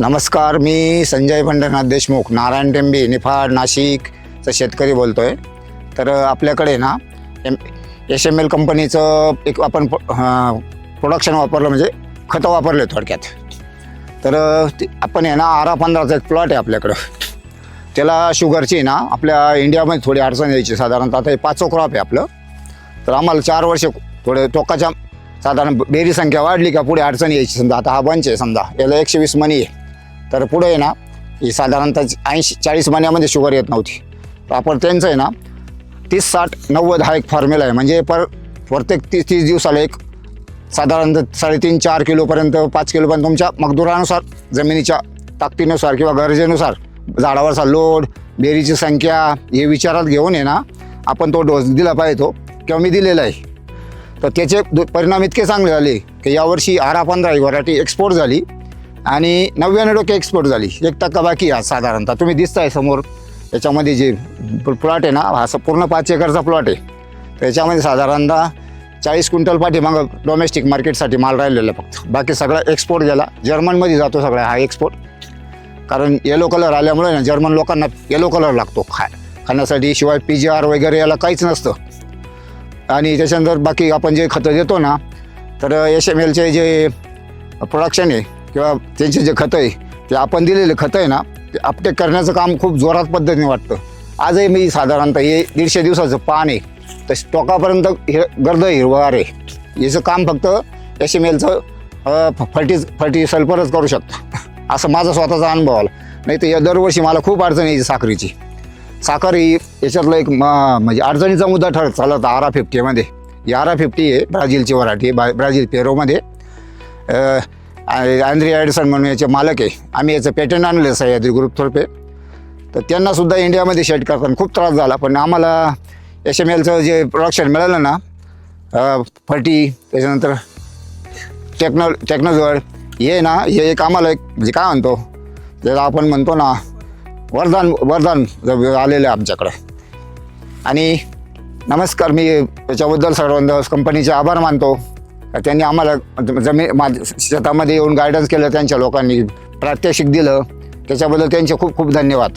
नमस्कार मी संजय पंढरनाथ देशमुख नारायण टेंबी निफाड नाशिकचा शेतकरी बोलतो आहे तर आपल्याकडे ना एम एस एम एल कंपनीचं एक आपण प्रोडक्शन वापरलं म्हणजे खतं वापरले थोडक्यात. तर ते- आपण आहे ना आरा पंधराचा एक प्लॉट आहे आपल्याकडं. त्याला शुगरची ना आपल्या इंडियामध्ये थोडी अडचण यायची साधारणतः. आता हे पाचवं क्रॉप आहे आपलं. तर आम्हाला चार वर्ष थोडे टोकाच्या साधारण बेरी संख्या वाढली का पुढे अडचण यायची समजा. आता हा बंच आहे समजा. याला एकशे वीस मनी आहे. तर पुढे आहे ना ही साधारणतः ऐंशी चाळीस महिन्यामध्ये शुगर येत नव्हती. तर आपण त्यांचं आहे ना तीस साठ नव्वद हा एक फॉर्म्युला आहे. म्हणजे पर प्रत्येक तीस तीस दिवसाला एक साधारणतः साडेतीन चार किलोपर्यंत पाच किलोपर्यंत तुमच्या मगदुरानुसार जमिनीच्या ताकदीनुसार किंवा गरजेनुसार झाडावरचा लोड बेरीची संख्या हे विचारात घेऊन आहे ना आपण तो डोस दिला पाहिजे तो किंवा मी दिलेला आहे. तर त्याचे दु- परिणाम इतके चांगले झाले की यावर्षी आरा पंधरा ही व्हरायटी एक्सपोर्ट झाली. आणि नव्याण्णव टक्के एक्सपोर्ट झाली. एक टक्का बाकी आहे आज साधारणतः. तुम्ही दिसताय समोर. याच्यामध्ये जे प्लॉट आहे ना हा पूर्ण पाच एकरचा प्लॉट आहे. त्याच्यामध्ये साधारणतः चाळीस क्विंटल पाठी मग डोमेस्टिक मार्केटसाठी माल राहिलेला फक्त. बाकी सगळा एक्सपोर्ट गेला. जर्मनमध्ये जातो सगळा हा एक्सपोर्ट कारण येलो कलर आल्यामुळे ना जर्मन लोकांना येलो कलर लागतो खा खाण्यासाठी. शिवाय पी जी आर वगैरे याला काहीच नसतं. आणि त्याच्यानंतर बाकी आपण जे खतं देतो ना तर एस एम एलचे जे प्रोडक्शन आहे किंवा त्यांचे जे खतं आहे ते आपण दिलेले खतं आहे ना ते अपटेक करण्याचं काम खूप जोरात पद्धतीने वाटतं. आजही मी साधारणतः हे दीडशे दिवसाचं पान आहे. तर स्टॉकापर्यंत हिर गर्द हिरवार आहे. याचं काम फक्त एस एम एलचं फर्टी फर्टी सल्फरच करू शकतं. असं माझा स्वतःचा अनुभव आला. नाही तर या दरवर्षी मला खूप अडचण यायची साखरेची. साखर ही याच्यातलं एक म- म्हणजे अडचणीचा मुद्दा ठरत चालत आरा फिफ्टीमध्ये. ही आरा फिफ्टी आहे ब्राझीलची वराठी बा ब्राझील पेरोमध्ये. आंद्री ॲडसन म्हणून याचे मालक आहे. आम्ही याचं पेटंट आणलं सह्याद्री ग्रुपतर्फे तर त्यांनासुद्धा इंडियामध्ये शेड करताना खूप त्रास झाला. पण आम्हाला एस एम एलचं जे प्रोडक्शन मिळालं ना फटी त्याच्यानंतर टेक्नो टेक्नोजवळ हे ना हे एक आम्हाला एक म्हणजे काय म्हणतो ज्याला आपण म्हणतो ना वरदान वरदान आलेलं आहे आमच्याकडे. आणि नमस्कार मी त्याच्याबद्दल सर्वांना कंपनीचे आभार मानतो. त्यांनी आम्हाला जमीन मा शेतामध्ये येऊन गायडन्स केलं त्यांच्या लोकांनी प्रात्यक्षिक दिलं. त्याच्याबद्दल त्यांचे खूप खूप धन्यवाद.